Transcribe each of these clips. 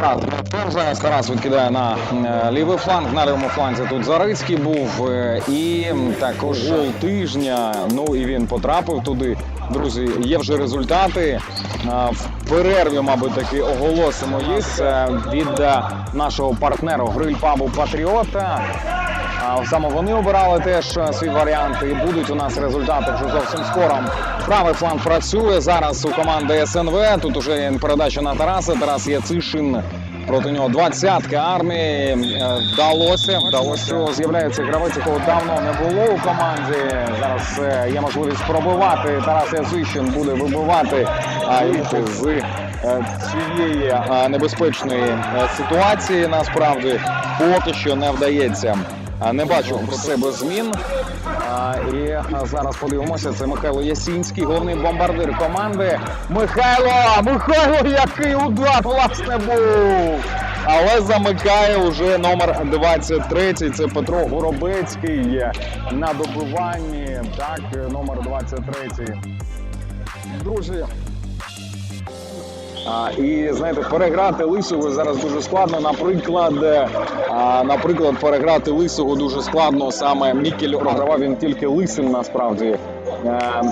Тарас Перша Тарас відкидає на е, лівий фланг. На лівому фланзі тут Зарицький був. е, І також гол тижня. Ну і він потрапив туди. Друзі, є вже результати. А, В перерві, мабуть, таки оголосимо їх е, від е, нашого партнера гриль пабу Патріота. Саме вони обирали теж е, свій варіант і будуть у нас результати вже зовсім скоро. Правий фланг працює зараз у команди СНВ. Тут уже передача на Тараса. Тарас Яцишин. Проти нього двадцятка армії Е, вдалося. Вдалося з'являється гравець, якого давно не було у команді. Зараз е, є можливість пробивати. Тарас Яцишин буде вибивати вийти з цієї небезпечної ситуації. Насправді поки що не вдається. Не бачу про себе змін. І зараз подивимося. Це Михайло Ясінський, головний бомбардир команди. Михайло! Михайло, який удар власне був! Але замикає уже номер 23. Це Петро Горобецький на добиванні. Так, номер 23. Друзі, і знаєте, переграти лисого зараз дуже складно. Наприклад, е, наприклад, переграти лисого дуже складно. Саме Мікель програвав він тільки лисим насправді. Е,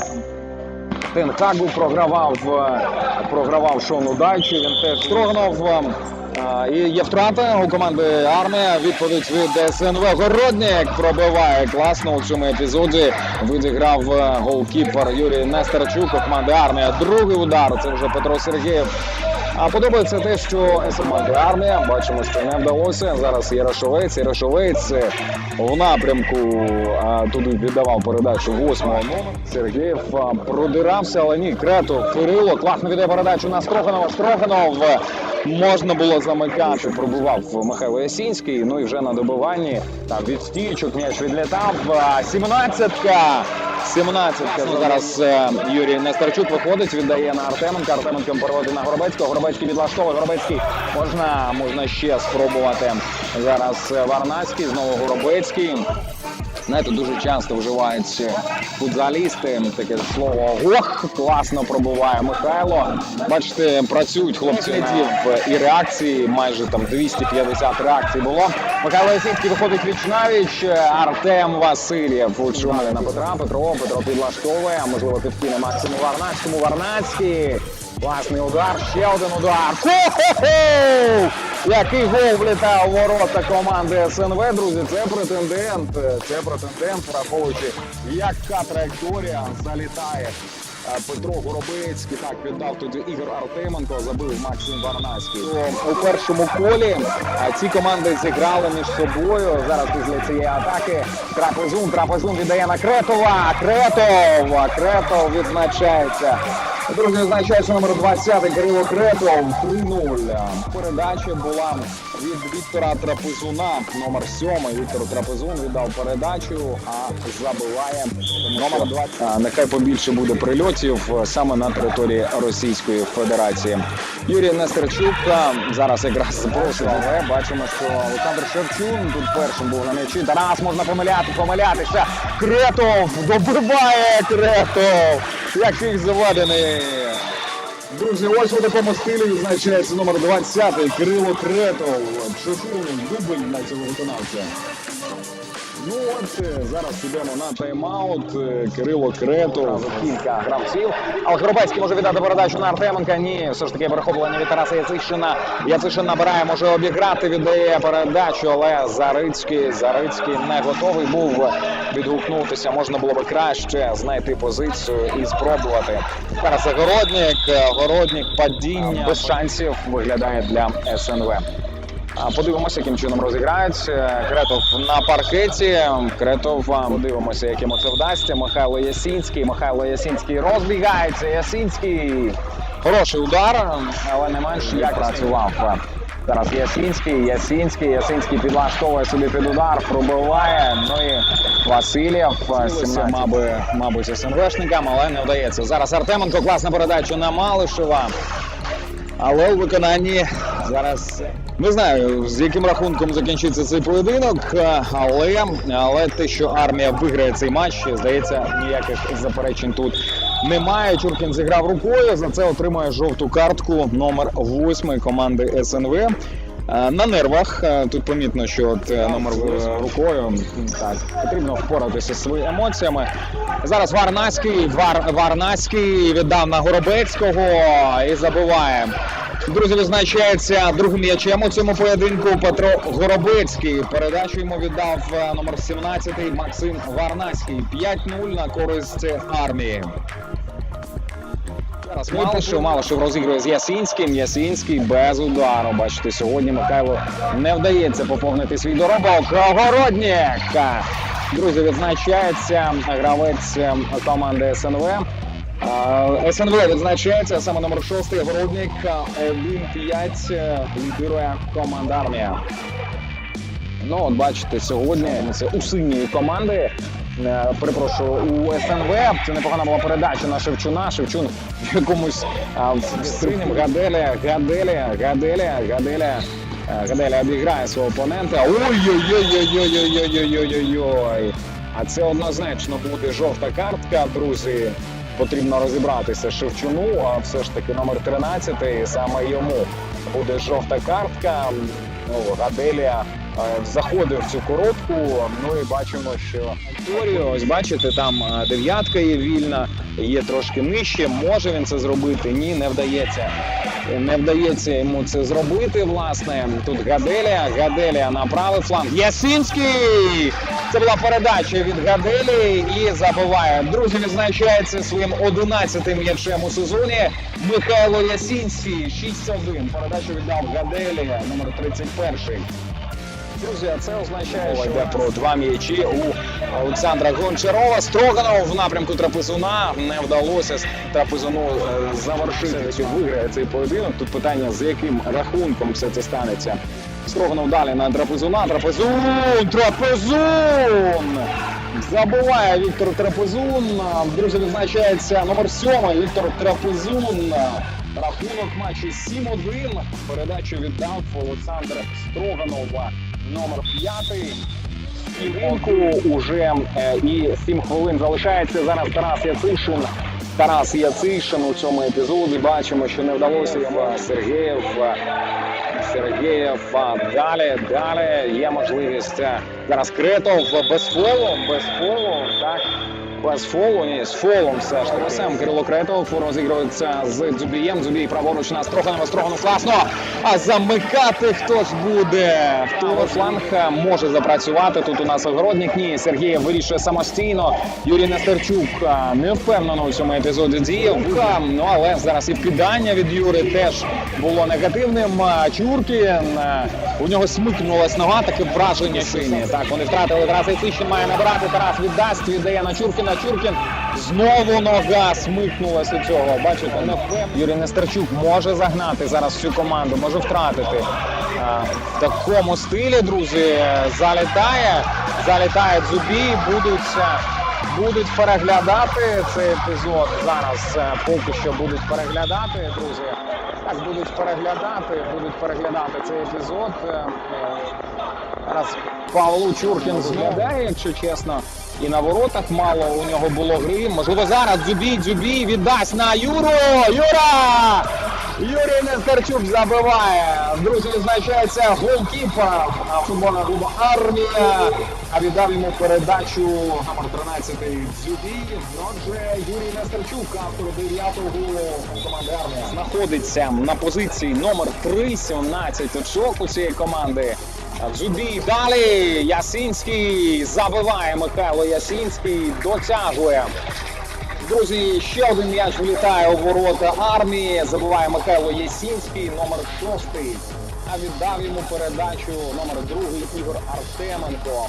Тенхагу програвав, е, програвав Шону Дайчі, він теж строгнув. Е, І є втрата у команди армія. Відповідь від СНВ. Городник пробиває класно у цьому епізоді. Відіграв е, голкіпер Юрій Нестерчук у команди армія. Другий удар. Це вже Петро Сергієв. А подобається те, що СМВ армія. Бачимо, що не вдалося. Зараз Ярошовець. Ярошовець в напрямку а, туди віддавав передачу восьмого номера. Сергієв а, продирався, але ні. Кретов Кирило класно віддає передачу на Строханова. Строханов можна було замикати. Пробував Михайло Ясінський. Ну і вже на добиванні там від стійчок м'яч відлітав. Сімнадцятка. 17-ка. Зараз е, Юрій Нестерчук виходить, віддає на Артеменка. Артеменко переводить на Горобецького. Горобецький відлаштовує. Горобецький можна, можна ще спробувати. Зараз е, Варнацький, знову Горобецький. Знаєте, дуже часто вживають футзалісти таке слово ох, класно пробуває Михайло. Бачите, працюють хлопці і реакції, майже там 250 реакцій було. Михайло Ясінський виходить віч навіч. Артем Васильєв у чумалі на Петра. Петро, Петро підлаштовує, а можливо підкине Максиму Варнацькому. Варнацький. Класний удар, ще один удар. Хо-хо-хо! Який гол влітає у ворота команди СНВ, друзі. Це претендент. Це претендент, враховуючи, яка траєкторія залітає. е, Петро Горобецький так віддав тоді Ігор Артеменко, забив Максим Варнацький. У першому колі а, ці команди зіграли між собою. Зараз після цієї атаки Трапезун, Трапезун віддає на Кретова. Кретов! Кретов відзначається. Друзі, відзначається номер 20 Кирило Кретов. 3-0. Передача була від Віктора Трапезуна. Номер 7. Віктор Трапезун віддав передачу, а забиває номер 20. Нехай побільше буде прильотів е, саме на території Російської Федерації. Юрій Нестерчук зараз якраз запрошує. Але бачимо, що Олександр Шевчун тут першим був на м'ячі. Тарас можна помиляти, помилятися. Кретов добиває Кретов. Який завалений. Друзі, ось у такому стилі відзначається номер 20 Кирило Кретов. Шефун, дубль на цього виконавця. Ну от е, зараз підемо на тайм-аут. Е, Кирило Кретов. Кілька гравців. Але Горобецький може віддати передачу на Артеменка. Ні, все ж таки перехоплення від Тараса Яцишина. Яцишин набирає, може обіграти, віддає передачу, але Зарицький, Зарицький не готовий був відгукнутися. Можна було би краще знайти позицію і спробувати. Зараз Городник, Городник, падіння без шансів виглядає для СНВ. Подивимося, яким чином розіграють. Е, Кретов на паркеті. Кретов подивимося, яким це вдасться. Михайло Ясінський. Михайло Ясінський розбігається. Ясінський. Хороший удар, але не менш як працював. Зараз Ясінський, Ясінський, Ясінський підлаштовує собі під удар, пробиває. Ну і Васильєв, 17, мабуть, мабуть, СНВшникам, але не вдається. Зараз Артеменко, класна передача на Малишева. Але у виконанні зараз не знаю, з яким рахунком закінчиться цей поєдинок, але, але те, що армія виграє цей матч, здається, ніяких заперечень тут немає. Чуркін зіграв рукою. За це отримує жовту картку номер 8 команди СНВ. Е, На нервах е, тут помітно, що от е, номер рукою так потрібно впоратися зі своїми емоціями. Зараз Варнаський, Вар, Варнаський віддав на Горобецького і забиває. Друзі, визначається другим м'ячем у цьому поєдинку Петро Горобецький. Передачу йому віддав номер 17 Максим Варнаський. 5-0 на користь армії. Зараз Малишев, Малишев розігрує з Ясінським. Ясінський без удару. Бачите, сьогодні Михайло не вдається поповнити свій доробок. Огороднік! Друзі, відзначається гравець е, команди СНВ. СНВ відзначається саме номер 6 Городник. 1-5 лідирує команда армія. Ну, от бачите, сьогодні це у синьої команди. Е, Перепрошую, у СНВ це непогана була передача на Шевчуна. Шевчун в якомусь а, синім Гаделя, Гаделя, Гаделя, Гаделя. е, Гаделя обіграє свого опонента. Ой-ой-ой-ой-ой-ой-ой-ой-ой. А це однозначно буде жовта картка, друзі. Потрібно розібратися Шевчуну, а все ж таки номер 13, саме йому буде жовта картка. Ну, Гаделія заходив в цю коротку. Ну і бачимо, що Вікторію, ось бачите, там е, дев'ятка є вільна, є трошки нижче. Може він це зробити? Ні, не вдається. Не вдається йому це зробити. Власне, тут Гаделія. Гаделія на правий фланг. Ясинський! Це була передача від Гаделі і забиває. Друзі, відзначається своїм 11-тим м'ячем у сезоні. Михайло Ясінський 6-1. Передачу віддав Гаделі, номер 31. Друзі, а це означає, що йде про два м'ячі у Олександра Гончарова. Строганов в напрямку Трапезуна не вдалося Трапезуну е, завершити цю виграє цей поєдинок. Тут питання, з яким рахунком все це станеться. Строганов далі на Трапезуна. Трапезун! Трапезун! Забуває Віктор Трапезун. Друзі, відзначається номер 7 Віктор Трапезун. Рахунок матчу 7-1. Передачу віддав Олександр Строганов. Номер 5. Хвилинку уже е, і 7 хвилин залишається. Зараз Тарас Яцишин. Тарас Яцишин у цьому епізоді. Бачимо, що не вдалося йому Сергієв. Сергієв. Далі, далі є можливість. е, Зараз Кретов без фолу, без фолу, так. Без фолу, ні, з фолом все ж таки. Сам Кирило Кретов розігрується з Дзюбієм. Дзюбій праворуч на Строганова. Строганов класно. А замикати хто ж буде? Хто фланг може запрацювати? Тут у нас огородник. Ні, Сергієв вирішує самостійно. Юрій Нестерчук не впевнено у цьому епізоді діяв. Ну але зараз і вкидання від Юри теж було негативним. Чуркін у нього смикнулась нога, таке враження сині. Так, вони втратили Тарас Яцишин має набирати. Тарас віддасть, віддає на Чуркіна. Чуркін знову нога смикнулась у цього. Бачите, не впевнений. Юрій Нестерчук може загнати зараз цю команду, може втратити. В такому стилі, друзі, залітає, залітає Дзубій, будуть. е, Будуть переглядати цей епізод зараз. е, Поки що будуть переглядати, друзі. Так, будуть переглядати, будуть переглядати цей епізод. Е, е, Зараз Павло Чуркін зглядає, якщо чесно. І на воротах мало у нього було гри. Можливо, зараз Дзюбій, Дзюбій віддасть на Юру. Юра! Юрій Нестерчук забиває. Друзі, відзначається голкіпер футбольного клубу Армія. А віддав йому передачу номер 13 Дзюбій. Отже, Юрій Нестерчук, автор 9-го голу команди Армія. Знаходиться на позиції номер 3, 17 очок у цієї команди. Зубій далі. Ясінський забиває Михайло Ясінський, дотягує. Друзі, ще один м'яч влітає у ворота армії. Забиває Михайло Ясінський, номер шостий. А віддав йому передачу номер другий Ігор Артеменко.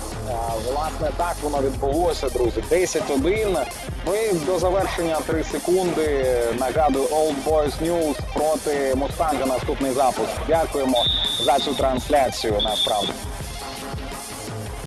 Власне, так воно відбулося, друзі. 10-1. Ну і до завершення 3 секунди. Нагадую, Old Boys News проти Мустанга. Наступний запуск. Дякуємо за цю трансляцію. Насправді.